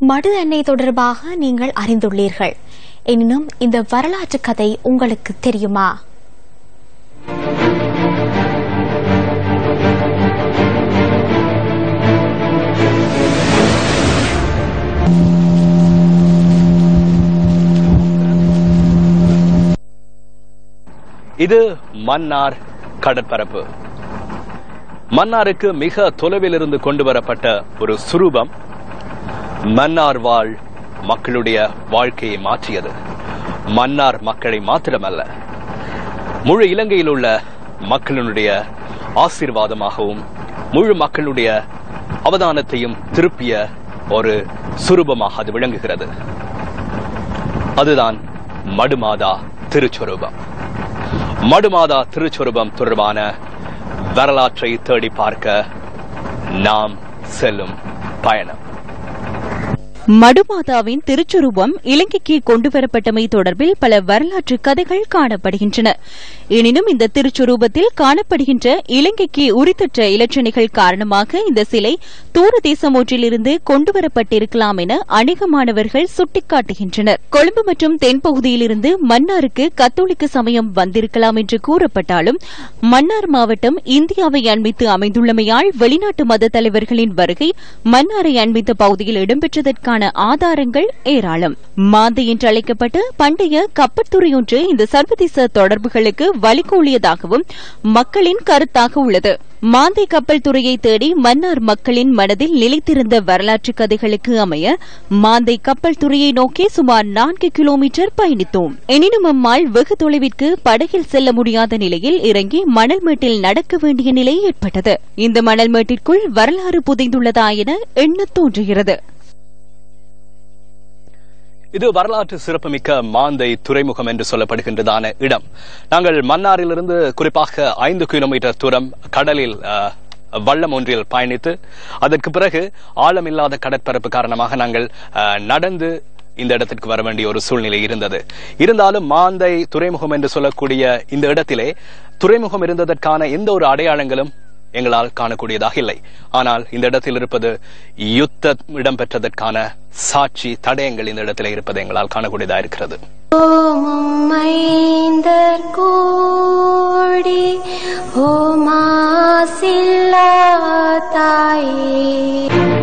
மடு எண்ணெய் தொடர்பாக நீங்கள் அறிந்துள்ளீர்கள். எனினும் இந்த வரலாற்று கதை உங்களுக்கு தெரியுமா? இது மன்னார் கடற்பரப்பு. மன்னாருக்கு மிக தொலைவில் இருந்து கொண்டு வரப்பட்ட ஒரு சுரூபம். மன்னார் வாழ் மக்களுடைய வாழ்க்கையை மாற்றியது. மன்னார் மக்களை மாத்திரமல்ல முழு இலங்கையில் உள்ள மக்களினுடைய ஆசீர்வாதமாகவும் முழு மக்களுடைய அவதானத்தையும் திருப்பிய ஒரு சுரூபமாக அது விளங்குகிறது. அதுதான் மடுமாதா திருச்சொரூபம். மடுமாதா திருச்சொரூபம் தொடர்பான வரலாற்றை தேடி பார்க்க நாம் செல்லும் பயணம். மடுமாதாவின் திருச்சுரூபம் இலங்கைக்கு கொண்டுவரப்பட்டமை தொடர்பில் பல வரலாற்று கதைகள் காணப்படுகின்றன. எனினும் இந்த திருச்சுரூபத்தில் காணப்படுகின்ற இலங்கைக்கு உரித்தற்ற இலட்சணைகள் காரணமாக இந்த சிலை தூர தேசம் ஒன்றிலிருந்து கொண்டுவரப்பட்டிருக்கலாம் என அநேகமானவர்கள் சுட்டிக்காட்டுகின்றனர். கொழும்பு மற்றும் தென்பகுதியிலிருந்து மன்னாருக்கு கத்தோலிக்க சமயம் வந்திருக்கலாம் என்று கூறப்பட்டாலும் மன்னார் மாவட்டம் இந்தியாவை அண்மித்து அமைந்துள்ளமையால் வெளிநாட்டு மத தலைவர்களின் வருகை மன்னாரை அண்மித்த பகுதியில் இடம்பெற்றதற்கான ஆதாரங்கள் ஏராளம். மாந்தை என்று அழைக்கப்பட்ட பண்டைய கப்பற்துறை ஒன்று இந்த சர்வதேச தொடர்புகளுக்கு வழிகோலியதாகவும் மக்களின் கருத்தாக உள்ளது. மாந்தை கப்பல் துறையை தேடி மன்னார் மக்களின் மனதில் நிலைத்திருந்த வரலாற்று கதைகளுக்கு அமைய மாந்தை கப்பல் துறையை நோக்கி சுமார் நான்கு கிலோமீட்டர் பயணித்தோம். எனினும் அம்மாள் வெகு தொலைவிற்கு படகில் செல்ல முடியாத நிலையில் இறங்கி மணல் மேட்டில் நடக்க வேண்டிய நிலை ஏற்பட்டது. இந்த மணல் மேட்டிற்குள் வரலாறு புதைந்துள்ளதா என எண்ணத் தோன்றுகிறது. இது வரலாற்று சிறப்புமிக்க மாந்தை துறைமுகம் என்று சொல்லப்படுகின்றதான இடம். நாங்கள் மன்னாரிலிருந்து குறிப்பாக ஐந்து கிலோமீட்டர் தூரம் கடலில் வள்ளம் ஒன்றில் பயணித்து அதற்கு பிறகு ஆழமில்லாத கடற்பரப்பு காரணமாக நாங்கள் அஹ், நடந்து இந்த இடத்திற்கு வர வேண்டிய ஒரு சூழ்நிலை இருந்தது. இருந்தாலும் மாந்தை துறைமுகம் என்று சொல்லக்கூடிய இந்த இடத்திலே துறைமுகம் இருந்ததற்கான எந்த ஒரு அடையாளங்களும் எங்களால் காணக்கூடியதாக இல்லை. ஆனால் இந்த இடத்தில் இருப்பது யுத்தம் இடம்பெற்றதற்கான சாட்சி தடயங்கள் இந்த இடத்தில் இருப்பது எங்களால் காணக்கூடியதாக இருக்கிறது. கோடி மைந்தர் கோடி ஓமாசில்லா தாயே